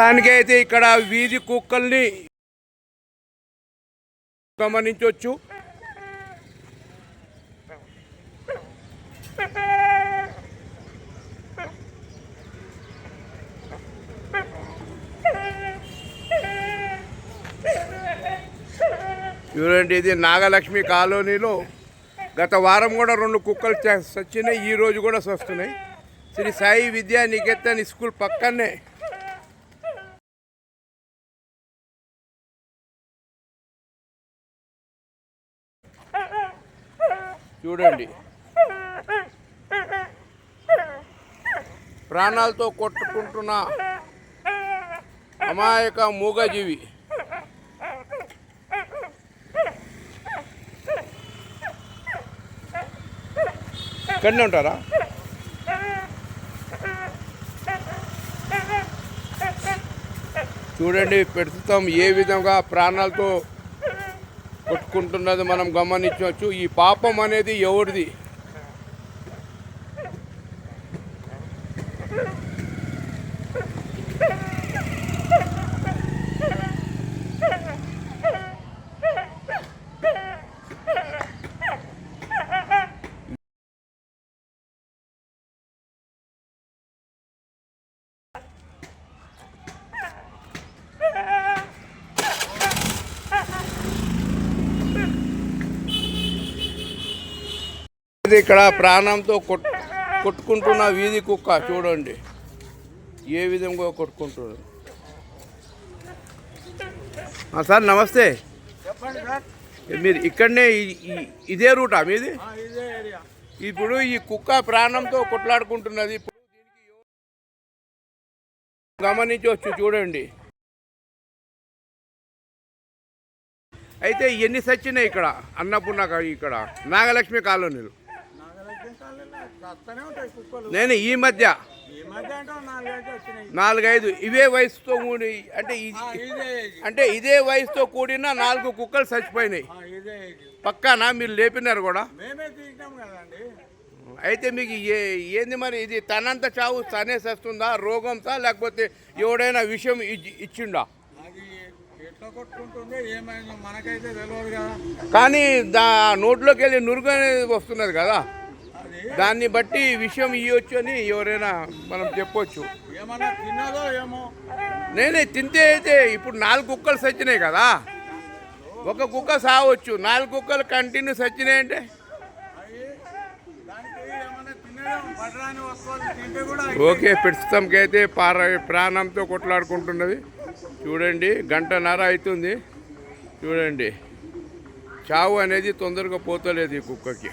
ప్రస్తుతానికైతే ఇక్కడ వీధి కుక్కల్ని గమనించవచ్చు చూడండి ఇది నాగలక్ష్మి కాలనీలో గత వారం కూడా రెండు కుక్కలు చచ్చినాయి ఈ రోజు కూడా వస్తున్నాయి శ్రీ సాయి విద్యా నికేతన్ స్కూల్ పక్కనే చూడండి. ప్రాణాలతో కొట్టుకుంటున్న అమాయక మూగజీవి. ఇక్కడనే ఉంటారా? చూడండి ప్రస్తుతం ఏ విధంగా ప్రాణాలతో కొట్టుకుంటున్నది మనం గమనించవచ్చు. ఈ పాపం అనేది ఎవరిది? ఇది ఇక్కడ ప్రాణంతో కొట్ కొట్టుకుంటున్న వీధి కుక్క చూడండి. ఏ విధంగా కొట్టుకుంటున్నారు సార్ నమస్తే. మీరు ఇక్కడనే ఇదే రూటా మీది? ఇప్పుడు ఈ కుక్క ప్రాణంతో కొట్లాడుకుంటున్నది. గమనించవచ్చు చూడండి. అయితే ఎన్ని సచ్చినాయి ఇక్కడ అన్నపూర్ణ ఇక్కడ నాగలక్ష్మి కాలనీలు నాగలక్ష్మి కాలంలో వస్తూనే ఉంటాయి కుక్కలు నేను ఈ మధ్య నాలుగైదు ఇవే వయసుతో కూడి అంటే. అంటే ఇదే వయసుతో కూడిన నాలుగు కుక్కలు చచ్చిపోయినాయి. పక్కానా? మీరు లేపినారు కూడా? అయితే మీకు ఏ ఏంది మరి ఇది? తనంత చావు తనే వస్తుందా రోగంతా లేకపోతే ఎవడైనా విషయం ఇచ్చి- ఇచ్చిండా? కానీ దా నోట్లోకి వెళ్ళి నురుగు అనేది వస్తున్నది కదా. దాన్ని బట్టి విషయం ఇవ్వచ్చు అని ఎవరైనా మనం చెప్పొచ్చు. నేనే తింటే అయితే ఇప్పుడు నాలుగు కుక్కలు సచ్చినాయి కదా. ఒక కుక్క సావచ్చు నాలుగు కుక్కలు కంటిన్యూ సచ్చినాయి అంటే? ఓకే ప్రస్తుతంకి అయితే పార ప్రాణంతో కొట్లాడుకుంటున్నది. చూడండి గంటన్నర అవుతుంది. చూడండి చావు అనేది తొందరగా పోతలేదు ఈ కుక్కకి.